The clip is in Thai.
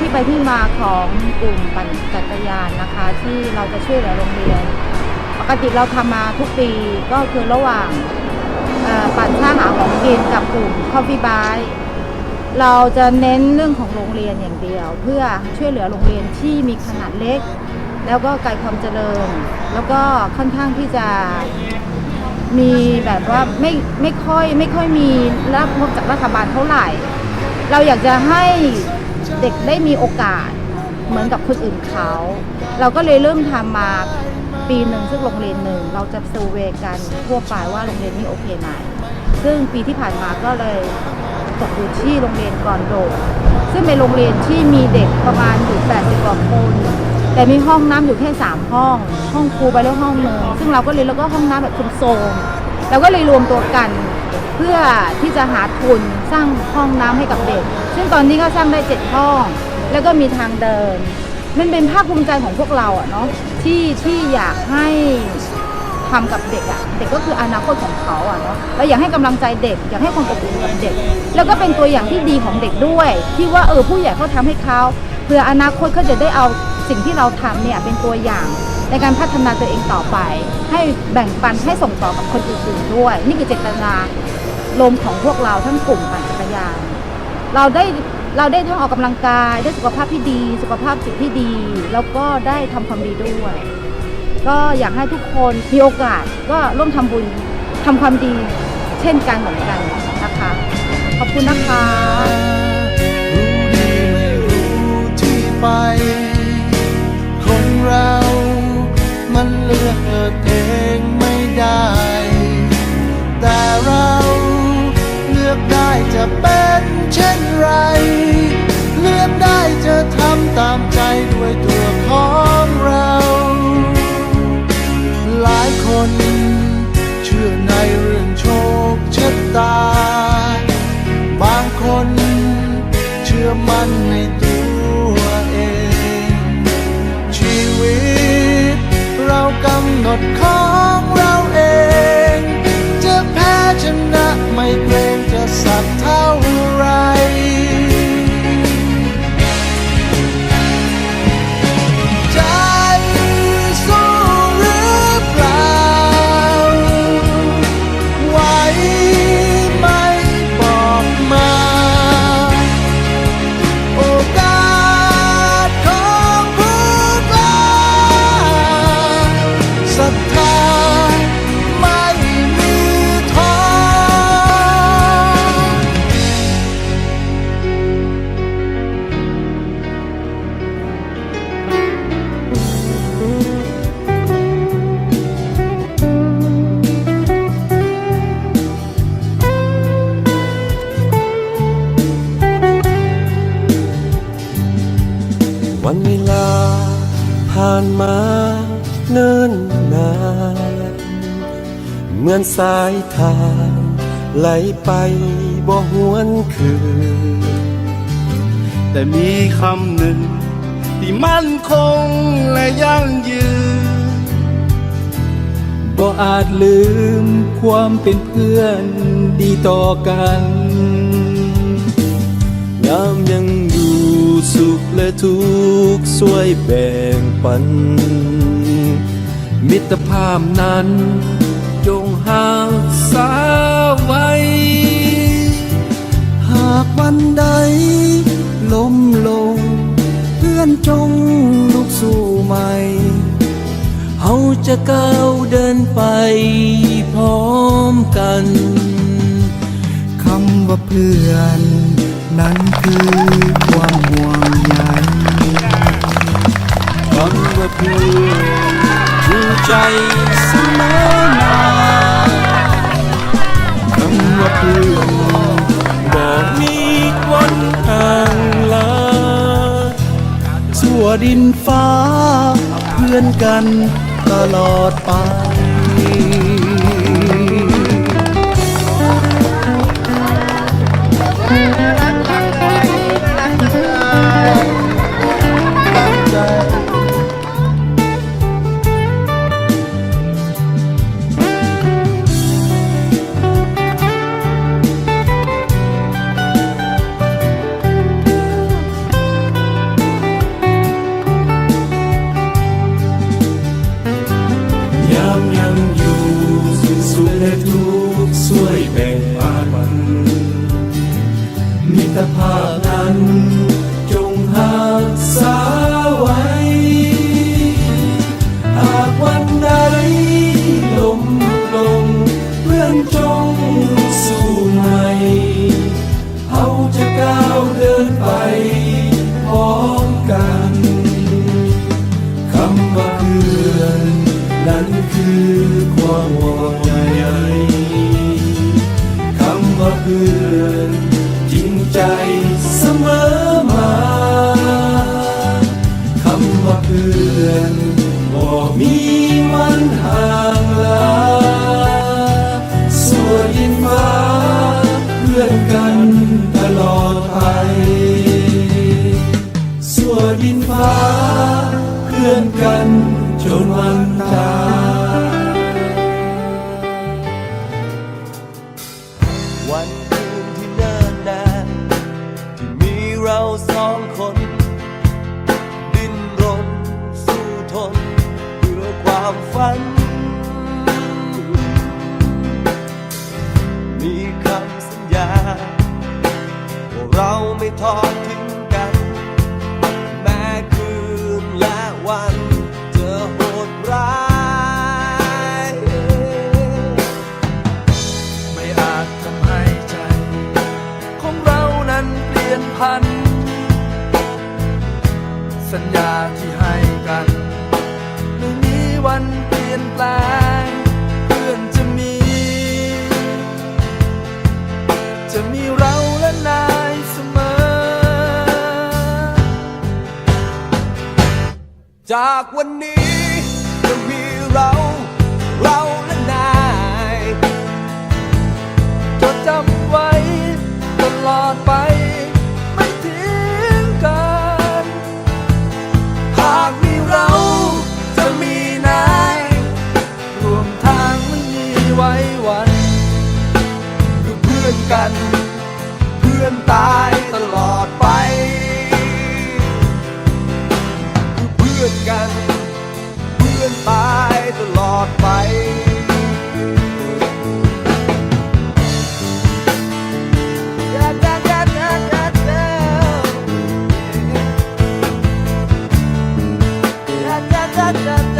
ที่ไปที่มาของกลุ่มปั่นจักรยานนะคะ ที่เราจะช่วยเหลือโรงเรียน ปกติเราทำมาทุกปีก็คือระหว่างปั่นค่าหาของกินกับกลุ่ม Coffee Buy เราจะเน้นเรื่องของโรงเรียนอย่างเดียว เพื่อช่วยเหลือโรงเรียนที่มีขนาดเล็ก แล้วก็ไกลความเจริญ แล้วก็ค่อนข้างที่จะมีแบบว่าไม่ไม่ค่อยไม่ค่อยมีรับงบจากรัฐบาลเท่าไหร่ เราอยากจะให้ เด็กได้มีโอกาสเหมือนกับคนอื่นเขา เราก็เลยเริ่มทำมาปีหนึ่งซึ่งโรงเรียนหนึ่งเราจะเซอร์เวยกันทั่วไปว่าโรงเรียนนี้โอเคไหมซึ่งปีที่ผ่านมาก็เลยตกอยู่ที่โรงเรียนกอนโด ซึ่งเป็นโรงเรียนที่มีเด็กประมาณอยู่80กว่าคนแต่มีห้องน้ำอยู่แค่ 3 ห้อง ห้องครูไปแล้วห้องหนึ่งซึ่งเราก็เลยแล้วก็ห้องน้ำแบบคุมโซมเราก็เลยรวมตัวกัน เพื่อที่จะหาทุนสร้างห้องน้ำให้กับเด็ก ซึ่งตอนนี้ก็สร้างได้เจ็ดห้อง แล้วก็มีทางเดิน มันเป็นภาคภูมิใจของพวกเราอะเนาะที่ที่อยากให้ทำกับเด็กอะเด็กก็คืออนาคตของเขาอะเนาะเราอยากให้กำลังใจเด็ก อยากให้ความอบอุ่นกับเด็ก แล้วก็เป็นตัวอย่างที่ดีของเด็กด้วย ที่ว่าเออผู้ใหญ่เขาทำให้เขาเพื่ออนาคตเขาจะได้เอาสิ่งที่เราทำเนี่ยเป็นตัวอย่าง ในการพัฒนาตัวเองต่อไป ให้แบ่งปันให้ส่งต่อกับคนอื่นๆด้วย นี่คือเจตนาลมของพวกเราทั้งกลุ่มปั่นจักรยานเราได้เราได้ทั้งออกกำลังกายได้สุขภาพที่ดี สุขภาพจิตที่ดี แล้วก็ได้ทำความดีด้วย ก็อยากให้ทุกคนมีโอกาสก็ร่วมทำบุญทำความดี เช่นกันเหมือนกันนะคะ ขอบคุณนะคะ ตามใจด้วยตัวของเรา หลายคนเชื่อในเรื่องโชคชะตา เหมือนสายทางไหลไปบ่หวนคืน แต่มีคำหนึ่ง ที่มั่นคงและยั่งยืนบ่อาจลืมความเป็นเพื่อนดีต่อกันยามยังอยู่สุขและทุกข์ช่วยแบ่งปัน มิตรภาพนั้น จงหาสาไว้ หากวันใดล้มลง เพื่อนจงลุกสู้ใหม่เฮาจะก้าวเดินไปพร้อมกันคำว่าเพื่อน นั้นคือความห่วงใยคำว่าเพื่อนอยู่ใจเสมอมาำว่าเพื่อบอกมีวันทางลาสั่วดินฟ้าเพื่อนกันตลอดไป ภาพนั้น จงหากษาไว้ หากวันใดลมลงเพื่อนจงสู้ใหม่เขาจะก้าวเดินไปพร้อมกันคำว่าเพื่อนนั้นคือความห่วงใยคำว่าเพื่อน ใจเสมอมาคำว่าเพื่อนบ่มีวันห่างลาส่วนดินฟ้าเพื่อนกันตลอดไปส่วนดินฟ้าเพื่อนกันจนวันตายวันำสัญญา ว่าเราไม่ทอดทิ้งกัน แม้คืนและวันจะโหดร้าย ไม่อาจทำให้ใจ ของเรานั้นเปลี่ยนพัน สัญญาที่ให้กัน จากวันนี้ กัน เพื่อนตายตลอดไปจ้าจทำให้ใจของเรา